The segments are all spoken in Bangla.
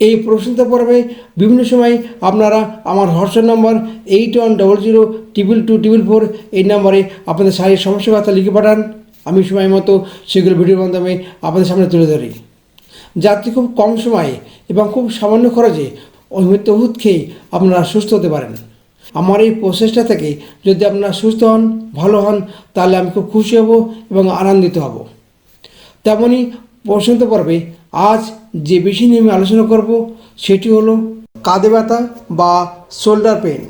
এই প্রশ্নোত্তর পর্বে বিভিন্ন সময় আপনারা আমার WhatsApp number eight one double zero triple two triple four এই নম্বরে আপনাদের শারীরিক সমস্যার কথা লিখে পাঠান। আমি সময় মতো সেগুলো ভিডিওর মাধ্যমে আপনাদের সামনে তুলে ধরি। যাতে খুব কম সময়ে এবং খুব সামান্য খরচে অহিমিত ওষুধ খেয়ে আপনারা সুস্থ হতে পারেন। আমার এই প্রসেসটা থেকে যদি আপনারা সুস্থ হন, ভালো হন, তাহলে আমি খুব খুশি হব এবং আনন্দিত হব। তেমনই প্রশ্নত পর্বে। আজ যে বিষয় নিয়ে আমি আলোচনা করব, সেটি হলো কাঁধে ব্যথা বা শোল্ডার পেন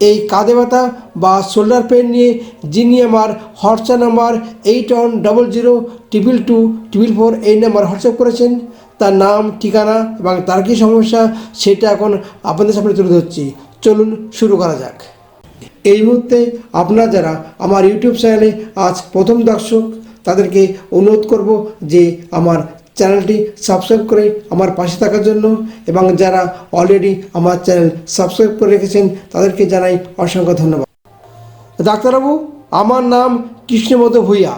এই কাঁধে ব্যথা বা শোল্ডার পেন নিয়ে যিনি আমার WhatsApp number eight one double zero triple two triple four এই নাম্বার হোয়াটসঅ্যাপ করেছেন, তার নাম, ঠিকানা এবং তার কী সমস্যা সেটা এখন আপনাদের সামনে তুলে ধরছি। চলুন শুরু করা যাক। এই মুহূর্তে আপনারা যারা আমার ইউটিউব চ্যানেলে আজ প্রথম দর্শক তাদেরকে অনুরোধ করব যে আমার চ্যানেলটি সাবস্ক্রাইব করে আমার পাশে থাকার জন্য এবং যারা অলরেডি আমার চ্যানেল সাবস্ক্রাইব করে রেখেছেন তাদেরকে জানাই অসংখ্য ধন্যবাদ। ডাক্তারবাবু, আমার নাম কৃষ্ণমত ভূঁইয়া।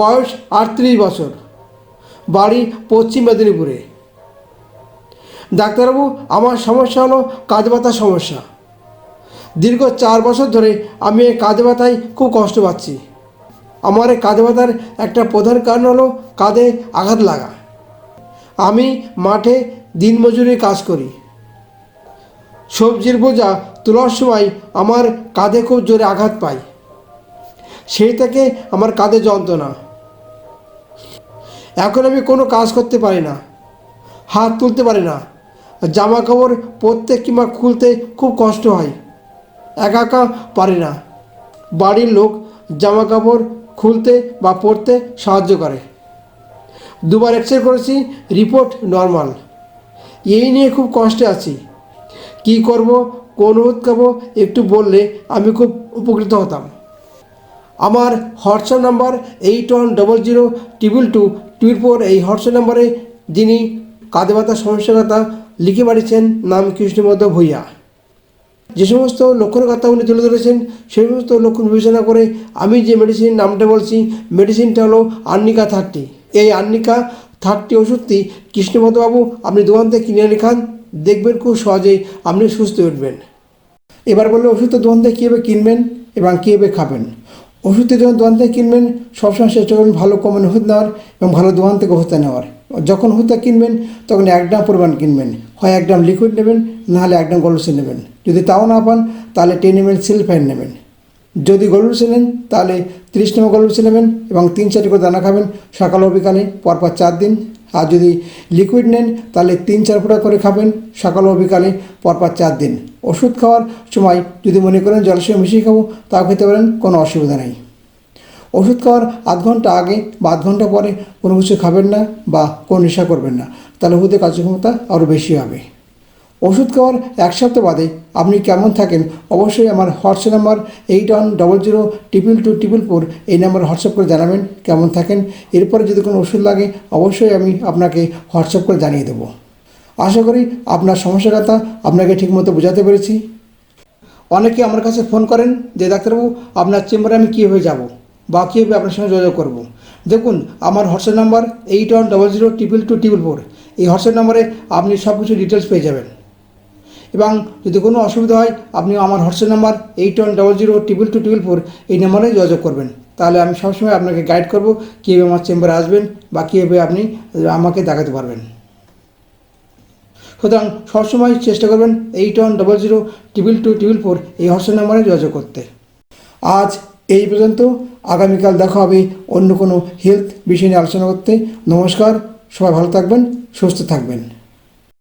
বয়স আটত্রিশ বছর। বাড়ি পশ্চিম মেদিনীপুরে। ডাক্তারবাবু, আমার সমস্যা হলো কাজ ব্যথার সমস্যা। দীর্ঘ চার বছর ধরে আমি এই কাঁধে ব্যথায় খুব কষ্ট পাচ্ছি। আমার কাঁধে ব্যথার একটা প্রধান কারণ হলো কাঁধে আঘাত লাগা। আমি মাঠে দিনমজুরি কাজ করি। সবজির বোঝা তোলার সময় আমার কাঁধে খুব জোরে আঘাত পাই। সেই থেকে আমার কাঁধে যন্ত্রণা। এখন আমি কোনো কাজ করতে পারি না, হাত তুলতে পারি না জামা কাপড় পরতে কিংবা খুলতে খুব কষ্ট হয়, একা একা পারি না। বাড়ির লোক জামা কাপড় খুলতে বা পড়তে সাহায্য করে। দুবার এক্স করেছি রিপোর্ট নর্মাল এই নিয়ে খুব কষ্টে আছি। কি করব, কোন ওষুধ একটু বললে আমি খুব উপকৃত হতাম। আমার WhatsApp number eight one double zero triple two tweet four এই হোয়াটসঅ্যাপ নাম্বারে যিনি কাঁধে ব্যথার সমস্যার কথা লিখে পাঠিয়েছেন, নাম কৃষ্ণমধ্য ভূঁইয়া। যে সমস্ত লক্ষণের কথা উনি তুলে ধরেছেন, সেই সমস্ত লক্ষণ বিবেচনা করে আমি যে মেডিসিন নামটা বলছি মেডিসিনটা হলো আর্নিকা থার্টি। এই আর্নিকা থার্টি ওষুধটি কৃষ্ণপদবাবু, আপনি দোকান থেকে কিনে এনে খান, দেখবেন খুব সহজেই আপনি সুস্থ উঠবেন। এবার বললে ওষুধটা দোকান থেকে কীভাবে কিনবেন? এবং কীভাবে খাবেন? ওষুধটা যখন দোকান থেকে কিনবেন, সবসময় চেষ্টা করবেন ভালো কমেন ওষুধ নেওয়ার এবং ভালো দোকান থেকে ওষুধটা নেওয়ার। যখন ওষুধটা কিনবেন, তখন এক গ্রাম পরিমাণ কিনবেন। হয় এক গ্রাম লিকুইড নেবেন, নাহলে এক গ্রাম গলুসে নেবেন। যদি তাও না পান, তাহলে টেন এম এল সিলফাইন নেবেন। যদি গলুসে নেন, তাহলে তিরিশ নম্বর গলুসে নেবেন এবং তিন চারটি করে দানা খাবেন সকাল ও বিকালে পরপর চার দিন। আর যদি লিকুইড নেন, তাহলে তিন চার ফোঁটা করে খাবেন সকাল ও বিকালে পরপর চার দিন। ওষুধ খাওয়ার সময় যদি মনে করেন জলের মিশিয়ে খাব, তাও খেতে পারেন, কোনো অসুবিধা নেই। ওষুধ খাওয়ার আধ ঘণ্টা আগে বা আধ ঘণ্টা পরে কোনো কিছু খাবেন না বা কোনো নেশা করবেন না, তাহলে ওষুধের কার্যক্ষমতা আরও বেশি হবে। ওষুধ খাওয়ার এক সপ্তাহ বাদে আপনি কেমন থাকেন অবশ্যই আমার WhatsApp number eight one double zero triple two triple four এই নাম্বার হোয়াটসঅ্যাপ করে জানাবেন কেমন থাকেন। এরপরে যদি কোনো ওষুধ লাগে অবশ্যই আমি আপনাকে হোয়াটসঅ্যাপ করে জানিয়ে দেবো। আশা করি আপনার সমস্যার কথা আপনাকে ঠিকমতো বোঝাতে পেরেছি। অনেকে আমার কাছে ফোন করেন যে, ডাক্তারবাবু, আপনার চেম্বারে আমি কীভাবে যাব? বা কীভাবে আপনার সঙ্গে যোগাযোগ করব। দেখুন, আমার WhatsApp number eight one double zero triple two triple four এই হোয়াটসঅ্যাপ নাম্বারে আপনি সব কিছু ডিটেলস পেয়ে যাবেন। এবং যদি কোনো অসুবিধা হয়, আপনি আমার WhatsApp number eight one double zero triple two triple four এই নাম্বারে যোগাযোগ করবেন। তাহলে আমি সবসময় আপনাকে গাইড করব কীভাবে আমার চেম্বারে আসবেন বা কীভাবে আপনি আমাকে দেখাতে পারবেন। সুতরাং সবসময় চেষ্টা করবেন eight one double zero triple two triple four এই হোয়াটসঅ্যাপ নাম্বারে যোগাযোগ করতে। আজ এই পর্যন্ত আগামীকাল দেখা হবে অন্য কোনো হেলথ বিষয় নিয়ে আলোচনা করতে। নমস্কার, সবাই ভালো থাকবেন, সুস্থ থাকবেন।